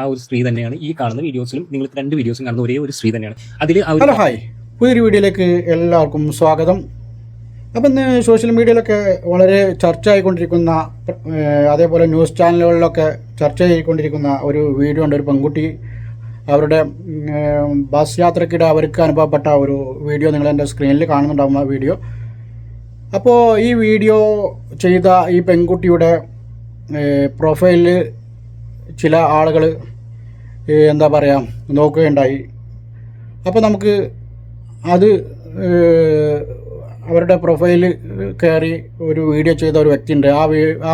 ആ ഒരു സ്ത്രീ തന്നെയാണ് ഈ കാണുന്ന വീഡിയോസിലും നിങ്ങൾ രണ്ട് വീഡിയോസും കാണുന്ന ഒരേ ഒരു സ്ത്രീ തന്നെയാണ്. അതിൽ ഹലോ ഹായ്. പുതിയൊരു വീഡിയോയിലേക്ക് എല്ലാവർക്കും സ്വാഗതം. അപ്പം ഇന്ന് സോഷ്യൽ മീഡിയയിലൊക്കെ വളരെ ചർച്ച ആയിക്കൊണ്ടിരിക്കുന്ന അതേപോലെ ന്യൂസ് ചാനലുകളിലൊക്കെ ചർച്ച ചെയ്തുകൊണ്ടിരിക്കുന്ന ഒരു വീഡിയോ ഉണ്ട്. ഒരു പെൺകുട്ടി അവരുടെ ബസ് യാത്രക്കിടെ അവർക്ക് അനുഭവപ്പെട്ട ഒരു വീഡിയോ നിങ്ങൾ എന്റെ സ്ക്രീനിൽ കാണുന്നുണ്ടാവും ആ വീഡിയോ. അപ്പോൾ ഈ വീഡിയോ ചെയ്ത ഈ പെൺകുട്ടിയുടെ പ്രൊഫൈലിൽ ചില ആളുകൾ എന്താ പറയുക നോക്കുകയുണ്ടായി. അപ്പോൾ നമുക്ക് അത് അവരുടെ പ്രൊഫൈലിൽ കയറി ഒരു വീഡിയോ ചെയ്ത ഒരു വ്യക്തിയുണ്ട്. ആ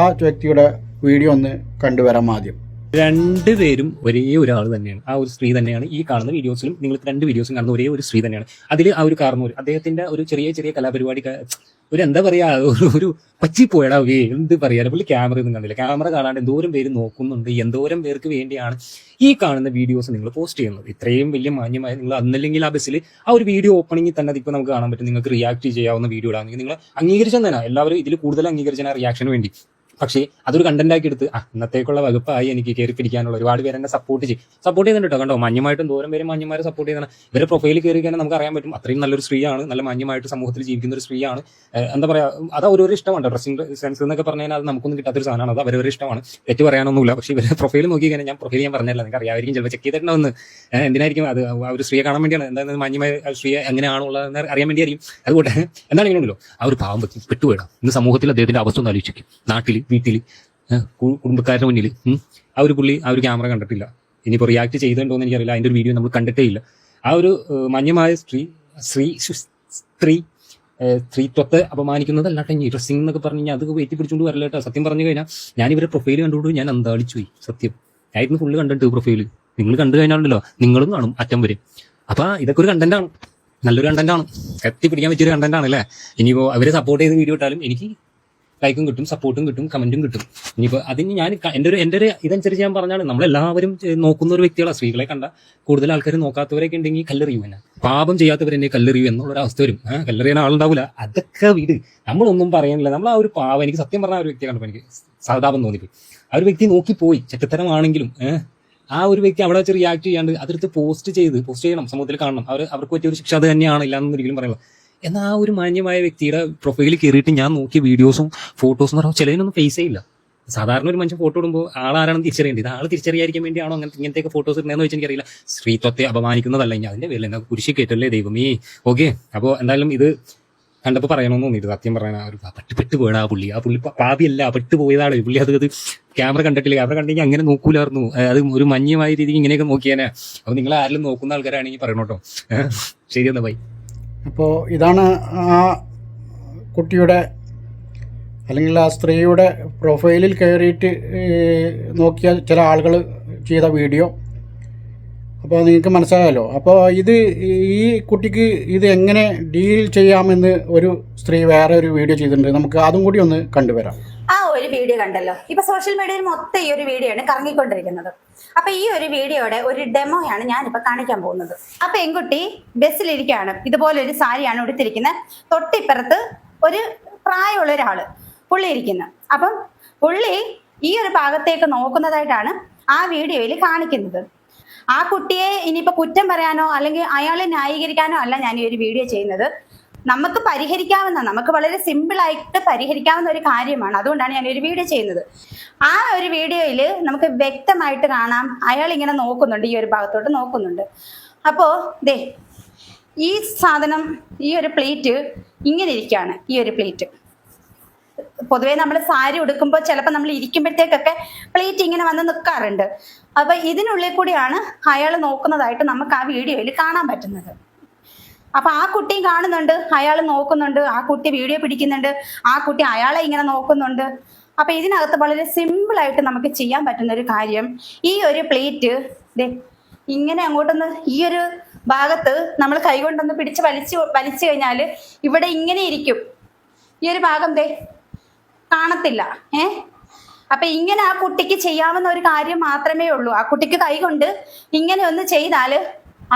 ആ വ്യക്തിയുടെ വീഡിയോ ഒന്ന് കണ്ടുവരാം ആദ്യം. രണ്ടുപേരും ഒരേ ഒരാൾ തന്നെയാണ്. ആ ഒരു സ്ത്രീ തന്നെയാണ് ഈ കാണുന്ന വീഡിയോസിലും നിങ്ങൾ രണ്ട് വീഡിയോസും കാണുന്ന ഒരേ ഒരു സ്ത്രീ തന്നെയാണ്. അതിൽ ആ ഒരു കാർന്നൂർ അദ്ദേഹത്തിന്റെ ഒരു ചെറിയ ചെറിയ കലാപരിപാടി ഒരു എന്താ പറയാ ഒരു പച്ചി പച്ചിപ്പോയടാ ഏ എന്ത് പറയാ പുള്ളി ക്യാമറ ഒന്നും കണ്ടില്ല. ക്യാമറ കാണാണ്ട് എന്തോരം പേര് നോക്കുന്നുണ്ട് എന്തോരം പേർക്ക് വേണ്ടിയാണ് ഈ കാണുന്ന വീഡിയോസ് നിങ്ങൾ പോസ്റ്റ് ചെയ്യുന്നത്. ഇത്രയും വലിയ മാന്യമായ നിങ്ങൾ അന്നല്ലെങ്കിൽ ആ ബസ്സിൽ ആ ഒരു വീഡിയോ ഓപ്പണിങ്ങിൽ തന്നെ അതിപ്പോൾ നമുക്ക് കാണാൻ പറ്റും. നിങ്ങൾക്ക് റിയാക്ട് ചെയ്യാവുന്ന വീഡിയോ ആണെങ്കിൽ നിങ്ങൾ അംഗീകരിച്ചാൽ തന്നെ എല്ലാവരും ഇതിൽ കൂടുതൽ അംഗീകരിച്ചാൽ റിയാക്ഷന് വേണ്ടി. പക്ഷേ അതൊരു കണ്ടന്റ് ആക്കി എടുത്ത് ആ ഇന്നത്തേക്കുള്ള വകുപ്പായി എനിക്ക് കയറി പിടിക്കാനുള്ള ഒരുപാട് പേര് എന്നെ സപ്പോർട്ട് ചെയ്യും. സപ്പോർട്ട് ചെയ്യുന്നുണ്ട് കണ്ടോ? മാന്യമായിട്ടും ദൂരം പേര് മാന്യമാരെ സപ്പോർട്ട് ചെയ്യുന്നതാണ്. ഇവരെ പ്രൊഫൈലിൽ കയറി കഴിഞ്ഞാൽ നമുക്ക് അറിയാൻ പറ്റും അത്രയും നല്ലൊരു സ്ത്രീയാണ്. നല്ല മാന്യമായിട്ട് സമൂഹത്തിൽ ജീവിക്കുന്ന ഒരു സ്ത്രീയാണ്. എന്താ പറയാ അത് ഓരോരോ ഇഷ്ടമാണ്. ഡ്രസ്സിംഗ് സെൻസ് എന്നൊക്കെ പറഞ്ഞു കഴിഞ്ഞാൽ അത് നമുക്കൊന്നും കിട്ടാത്തൊരു സാധനമാണ്. അത് അവരൊരു ഇഷ്ടമാണ്. തെറ്റ് പറയാനൊന്നുമില്ല. പക്ഷേ ഇവരെ പ്രൊഫൈൽ നോക്കി കഴിഞ്ഞാൽ ഞാൻ പ്രൊഫൈൽ ഞാൻ പറഞ്ഞല്ല നിങ്ങൾക്ക് അറിയാമായിരിക്കും ചിലപ്പോൾ ചെക്ക് ചെയ്തിട്ടുണ്ട് ചെയ്തിട്ടുണ്ടാവുന്ന എന്തിനായിരിക്കും? അത് ഒരു സ്ത്രീയെ കാണാൻ വേണ്ടിയാണ്. എന്താ മാന്യമായ സ്ത്രീയെ എങ്ങനെയാണുള്ളതെന്ന് അറിയാൻ വേണ്ടിയായിരിക്കും. അതുകൊണ്ട് എന്താണ് ഇങ്ങനെയുണ്ടല്ലോ? ആ ഒരു പാവം പറ്റി പെട്ടുപോയിടാം ഇന്ന് സമൂഹത്തിൽ അദ്ദേഹത്തിന്റെ അവസ്ഥ ഒന്ന് ആലോചിക്കും നാട്ടിൽ വീട്ടിൽ കുടുംബക്കാരുടെ മുന്നിൽ ആ ഒരു പുള്ളി ആ ഒരു ക്യാമറ കണ്ടിട്ടില്ല. ഇനിയിപ്പോൾ റിയാക്ട് ചെയ്തിട്ടുണ്ടോ എന്ന് എനിക്കറിയില്ല. അതിന്റെ ഒരു വീഡിയോ നമ്മൾ കണ്ടിട്ടേ ഇല്ല. ആ ഒരു മഞ്ഞമായ സ്ത്രീ സ്ത്രീ സ്ത്രീ സ്ത്രീത്വത്തെ അപമാനിക്കുന്നതല്ല ഇനി ഈ ഡ്രസ്സിംഗ് എന്നൊക്കെ പറഞ്ഞു കഴിഞ്ഞാൽ അത് വെറ്റി പിടിച്ചുകൊണ്ട് വരില്ല കേട്ടോ. സത്യം പറഞ്ഞു കഴിഞ്ഞാൽ ഞാൻ ഇവരെ പ്രൊഫൈൽ കണ്ടുകൊണ്ട് ഞാൻ അന്താളിച്ചു പോയി സത്യം. ആയിരുന്നു ഫുള്ള് കണ്ടിട്ട് പ്രൊഫൈൽ നിങ്ങൾ കണ്ടു കഴിഞ്ഞാലുണ്ടല്ലോ നിങ്ങളും കാണും അറ്റം വരും. അപ്പൊ ഇതൊക്കെ ഒരു കണ്ടന്റ് ആണ്. നല്ലൊരു കണ്ടന്റ് ആണ്. കത്തി പിടിക്കാൻ പറ്റിയൊരു കണ്ടന്റ് ആണ് അല്ലേ ഇനിയിപ്പോ അവരെ സപ്പോർട്ട് ചെയ്ത് വീഡിയോ ഇട്ടാലും എനിക്ക് ലൈക്കും കിട്ടും സപ്പോർട്ടും കിട്ടും കമന്റും കിട്ടും. ഇനിയിപ്പോ അതിന് ഞാൻ എന്റെ ഒരു എന്റെ ഒരു ഇതനുസരിച്ച് ഞാൻ പറഞ്ഞാണ് നമ്മളെല്ലാവരും നോക്കുന്ന ഒരു വ്യക്തികളാണ് സ്ത്രീകളെ കണ്ട കൂടുതൽ ആൾക്കാർ നോക്കാത്തവരൊക്കെ ഉണ്ടെങ്കിൽ കല്ലെറിയും എന്നെ. പാപം ചെയ്യാത്തവരെന്നെ കല്ലെറിയും എന്നുള്ള ഒരു അവസ്ഥ വരും. കല്ലെറിയാൻ ആളുണ്ടാവില്ല അതൊക്കെ വീട്. നമ്മളൊന്നും പറയാനില്ല. നമ്മൾ ആ ഒരു പാവം. എനിക്ക് സത്യം പറഞ്ഞ ആ ഒരു വ്യക്തിയെ കണ്ടപ്പോൾ എനിക്ക് സഹതാപം തോന്നിപ്പോയി. ആ ഒരു വ്യക്തി നോക്കിപ്പോയി ചെറ്റത്തരമാണെങ്കിലും ആ ഒരു വ്യക്തി അവിടെ വെച്ച് റിയാക്ട് ചെയ്യാണ്ട് അതെടുത്ത് പോസ്റ്റ് ചെയ്ത് പോസ്റ്റ് ചെയ്യണം. സമൂഹത്തിൽ കാണണം. അവർ അവർക്ക് പറ്റിയ ഒരു ശിക്ഷ അത് തന്നെയാണ്. ഇല്ലാന്നൊരിക്കലും പറയുള്ളൂ എന്നാൽ ആ ഒരു മാന്യമായ വ്യക്തിയുടെ പ്രൊഫൈലിൽ കയറിയിട്ട് ഞാൻ നോക്കിയ വീഡിയോസും ഫോട്ടോസും എന്ന് പറയുമ്പോൾ ചിലതിനൊന്നും ഫേസേ ഇല്ല സാധാരണ ഒരു മനുഷ്യൻ ഫോട്ടോ ഇടുമ്പോൾ ആളാരാണെന്ന് തിരിച്ചറിയേണ്ടത് ആൾ തിരിച്ചറിയാതിരിക്കാൻ വേണ്ടിയാണോ അങ്ങനെ ഇങ്ങനത്തെയൊക്കെ ഫോട്ടോസ് ഇടുന്നതെന്ന് വെച്ചാൽ എനിക്കറിയില്ല. സ്ത്രീത്വത്തെ അപമാനിക്കുന്നതല്ല ഇനി അതിന്റെ പേരിൽ എന്താ കുരിശി കയറ്റല്ലേ ദൈവമേ? ഓക്കെ അപ്പോൾ എന്തായാലും ഇത് കണ്ടപ്പോൾ പറയണമെന്ന് തോന്നിയിട്ട് സത്യം പറയണ ഒരു പെട്ട് പെട്ട് പോയടാ ആ പുള്ളി. ആ പുള്ളി പാപിയല്ല പെട്ട് പോയതാണ് പുള്ളി അത് അത് ക്യാമറ കണ്ടിട്ടില്ല? ക്യാമറ കണ്ടെങ്കിൽ അങ്ങനെ നോക്കൂലായിരുന്നു. അത് ഒരു മഞ്ഞമായ രീതിക്ക് ഇങ്ങനെയൊക്കെ നോക്കിയാനെ. അപ്പോൾ നിങ്ങൾ ആരെങ്കിലും നോക്കുന്ന ആൾക്കാരാണെങ്കിൽ പറയണോട്ടോ. ശരി എന്നാ ബൈ അപ്പോൾ ഇതാണ് ആ കുട്ടിയുടെ അല്ലെങ്കിൽ ആ സ്ത്രീയുടെ പ്രൊഫൈലിൽ കയറിയിട്ട് നോക്കിയ ചില ആളുകൾ ചെയ്ത വീഡിയോ. അപ്പോൾ നിങ്ങൾക്ക് മനസ്സിലായല്ലോ. അപ്പോൾ ഇത് ഈ കുട്ടിക്ക് ഇത് എങ്ങനെ ഡീൽ ചെയ്യാമെന്ന് ഒരു സ്ത്രീ വേറെ ഒരു വീഡിയോ ചെയ്തിട്ടുണ്ട്. നമുക്ക് അതും കൂടി ഒന്ന് കണ്ടുവരാം. ഒരു വീഡിയോ കണ്ടല്ലോ. ഇപ്പൊ സോഷ്യൽ മീഡിയയിൽ മൊത്തം ഈ ഒരു വീഡിയോ ആണ് കറങ്ങിക്കൊണ്ടിരിക്കുന്നത്. അപ്പൊ ഈ ഒരു വീഡിയോയുടെ ഒരു ഡെമോയാണ് ഞാൻ ഞാനിപ്പോ കാണിക്കാൻ പോകുന്നത്. അപ്പൊ പെൺകുട്ടി ബസ്സിലിരിക്കുകയാണ് ഇതുപോലെ ഒരു സാരിയാണ് ഉടുത്തിരിക്കുന്നത്. തൊട്ടിപ്പുറത്ത് ഒരു പ്രായമുള്ള ഒരാൾ പുള്ളി ഇരിക്കുന്നു. അപ്പം പുള്ളി ഈ ഒരു ഭാഗത്തേക്ക് നോക്കുന്നതായിട്ടാണ് ആ വീഡിയോയിൽ കാണിക്കുന്നത്. ആ കുട്ടിയെ ഇനിയിപ്പോ കുറ്റം പറയാനോ അല്ലെങ്കിൽ അയാളെ ന്യായീകരിക്കാനോ അല്ല ഞാൻ ഈ ഒരു വീഡിയോ ചെയ്യുന്നത്. നമുക്ക് പരിഹരിക്കാവുന്ന നമുക്ക് വളരെ സിമ്പിൾ ആയിട്ട് പരിഹരിക്കാവുന്ന ഒരു കാര്യമാണ്. അതുകൊണ്ടാണ് ഞാൻ ഒരു വീഡിയോ ചെയ്യുന്നത്. ആ ഒരു വീഡിയോയിൽ നമുക്ക് വ്യക്തമായിട്ട് കാണാം. അയാൾ ഇങ്ങനെ നോക്കുന്നുണ്ട് ഈ ഒരു ഭാഗത്തോട്ട് നോക്കുന്നുണ്ട്. അപ്പോ ദേ ഈ സാധനം ഈ ഒരു പ്ലേറ്റ് ഇങ്ങനെ ഇരിക്കുകയാണ് ഈ ഒരു പ്ലേറ്റ് പൊതുവേ നമ്മൾ സാരി ഉടുക്കുമ്പോൾ ചിലപ്പോൾ നമ്മൾ ഇരിക്കുമ്പോഴത്തേക്കൊക്കെ പ്ലേറ്റ് ഇങ്ങനെ വന്ന് നിൽക്കാറുണ്ട് അപ്പൊ ഇതിനുള്ളിൽ കൂടിയാണ് അയാൾ നോക്കുന്നതായിട്ട് നമുക്ക് ആ വീഡിയോയിൽ കാണാൻ പറ്റുന്നത്. അപ്പൊ ആ കുട്ടിയും കാണുന്നുണ്ട് അയാൾ നോക്കുന്നുണ്ട് ആ കുട്ടി വീഡിയോ പിടിക്കുന്നുണ്ട് ആ കുട്ടി അയാളെ ഇങ്ങനെ നോക്കുന്നുണ്ട്. അപ്പൊ ഇതിനകത്ത് വളരെ സിമ്പിൾ ആയിട്ട് നമുക്ക് ചെയ്യാൻ പറ്റുന്ന ഒരു കാര്യം ഈ ഒരു പ്ലേറ്റ് ഇങ്ങനെ അങ്ങോട്ടൊന്ന് ഈ ഒരു ഭാഗത്ത് നമ്മൾ കൈകൊണ്ടൊന്ന് പിടിച്ച് വലിച്ചു വലിച്ചു കഴിഞ്ഞാൽ ഇവിടെ ഇങ്ങനെ ഇരിക്കും. ഈ ഒരു ഭാഗം ദേ കാണത്തില്ല ഏ? അപ്പൊ ഇങ്ങനെ ആ കുട്ടിക്ക് ചെയ്യാവുന്ന ഒരു കാര്യം മാത്രമേ ഉള്ളൂ. ആ കുട്ടിക്ക് കൈകൊണ്ട് ഇങ്ങനെ ഒന്ന് ചെയ്താൽ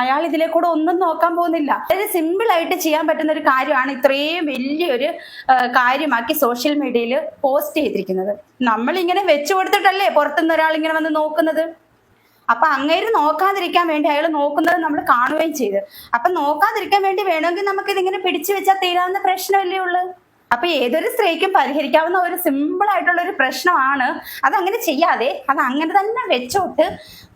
അയാൾ ഇതിലെ കൂടെ ഒന്നും നോക്കാൻ പോകുന്നില്ല. വളരെ സിമ്പിൾ ആയിട്ട് ചെയ്യാൻ പറ്റുന്ന ഒരു കാര്യമാണ് ഇത്രയും വലിയൊരു കാര്യമാക്കി സോഷ്യൽ മീഡിയയിൽ പോസ്റ്റ് ചെയ്തിരിക്കുന്നത്. നമ്മൾ ഇങ്ങനെ വെച്ചു കൊടുത്തിട്ടല്ലേ പുറത്തുനിന്ന് ഒരാൾ ഇങ്ങനെ വന്ന് നോക്കുന്നത്? അപ്പൊ അങ്ങേര് നോക്കാതിരിക്കാൻ വേണ്ടി അയാൾ നോക്കുന്നത് നമ്മൾ കാണുകയും ചെയ്തു. അപ്പൊ നോക്കാതിരിക്കാൻ വേണ്ടി വേണമെങ്കിൽ നമുക്ക് ഇതിങ്ങനെ പിടിച്ചു വെച്ചാൽ തീരാവുന്ന പ്രശ്നമല്ലേ ഉള്ളൂ? അപ്പൊ ഏതൊരു സ്ത്രീക്കും പരിഹരിക്കാവുന്ന ഒരു സിമ്പിൾ ആയിട്ടുള്ള ഒരു പ്രശ്നമാണ്. അത് അങ്ങനെ ചെയ്യാതെ അത് അങ്ങനെ തന്നെ വെച്ചോട്ട്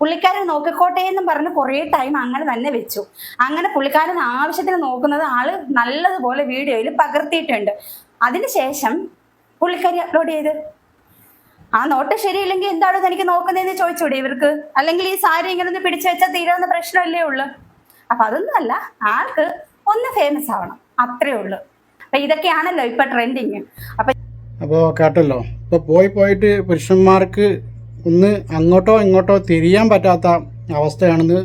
പുള്ളിക്കാരൻ നോക്കിക്കോട്ടെ എന്നും പറഞ്ഞ് കുറേ ടൈം അങ്ങനെ തന്നെ വെച്ചു. അങ്ങനെ പുള്ളിക്കാരൻ ആവശ്യത്തിന് നോക്കുന്നത് ആൾ നല്ലതുപോലെ വീഡിയോയിൽ പകർത്തിയിട്ടുണ്ട്. അതിനുശേഷം പുള്ളിക്കാരി അപ്ലോഡ് ചെയ്ത്. ആ നോട്ട് ശരിയില്ലെങ്കിൽ എന്താണ് തനിക്ക് നോക്കുന്നതെന്ന് ചോദിച്ചൂടെ ഇവർക്ക്? അല്ലെങ്കിൽ ഈ സാരി ഇങ്ങനെ ഒന്ന് പിടിച്ചു വെച്ചാൽ തീരാവുന്ന പ്രശ്നമല്ലേ ഉള്ളു? അപ്പൊ അതൊന്നുമല്ല ആൾക്ക് ഒന്ന് ഫേമസ് ആവണം. അത്രേ ഉള്ളു. അപ്പൊ ഇതൊക്കെയാണല്ലോ ഇപ്പൊ ട്രെൻഡിങ് അപ്പൊ അപ്പോൾ കേട്ടല്ലോ. ഇപ്പോൾ പോയി പോയിട്ട് പുരുഷന്മാർക്ക് ഒന്ന് അങ്ങോട്ടോ ഇങ്ങോട്ടോ തിരിയാൻ പറ്റാത്ത അവസ്ഥയാണെന്ന്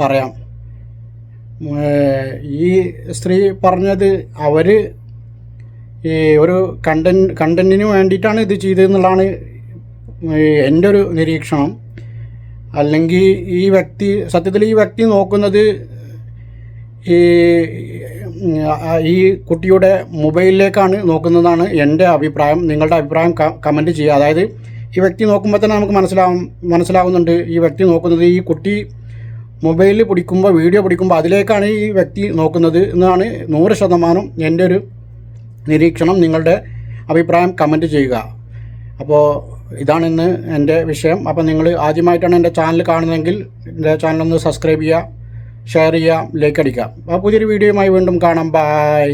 പറയാം. ഈ സ്ത്രീ പറഞ്ഞത് അവർ ഈ ഒരു കണ്ടൻ കണ്ടന്റിന് വേണ്ടിയിട്ടാണ് ഇത് ചെയ്തതെന്നുള്ളതാണ് എന്റെ ഒരു നിരീക്ഷണം. അല്ലെങ്കിൽ ഈ വ്യക്തി സത്യത്തിൽ ഈ വ്യക്തി നോക്കുന്നത് ഈ ഈ കുട്ടിയുടെ മൊബൈലിലേക്കാണ് നോക്കുന്നതാണ് എന്റെ അഭിപ്രായം. നിങ്ങളുടെ അഭിപ്രായം കമന്റ് ചെയ്യുക. അതായത് ഈ വ്യക്തി നോക്കുമ്പോൾ തന്നെ നമുക്ക് മനസ്സിലാവും മനസ്സിലാവുന്നുണ്ട്. ഈ വ്യക്തി നോക്കുന്നത് ഈ കുട്ടി മൊബൈലിൽ പിടിക്കുമ്പോൾ വീഡിയോ പിടിക്കുമ്പോൾ അതിലേക്കാണ് ഈ വ്യക്തി നോക്കുന്നത് എന്നാണ് നൂറ് ശതമാനം എന്റെ ഒരു നിരീക്ഷണം. നിങ്ങളുടെ അഭിപ്രായം കമന്റ് ചെയ്യുക. അപ്പോൾ ഇതാണ് ഇന്ന് എന്റെ വിഷയം. അപ്പോൾ നിങ്ങൾ ആദ്യമായിട്ടാണ് എന്റെ ചാനൽ കാണുന്നതെങ്കിൽ എന്റെ ചാനലൊന്ന് സബ്സ്ക്രൈബ് ചെയ്യുക. ഷെയർ ചെയ്യാം ലൈക്ക് അടിക്കാം. അപ്പോൾ പുതിയൊരു വീഡിയോയുമായി വീണ്ടും കാണാം. ബൈ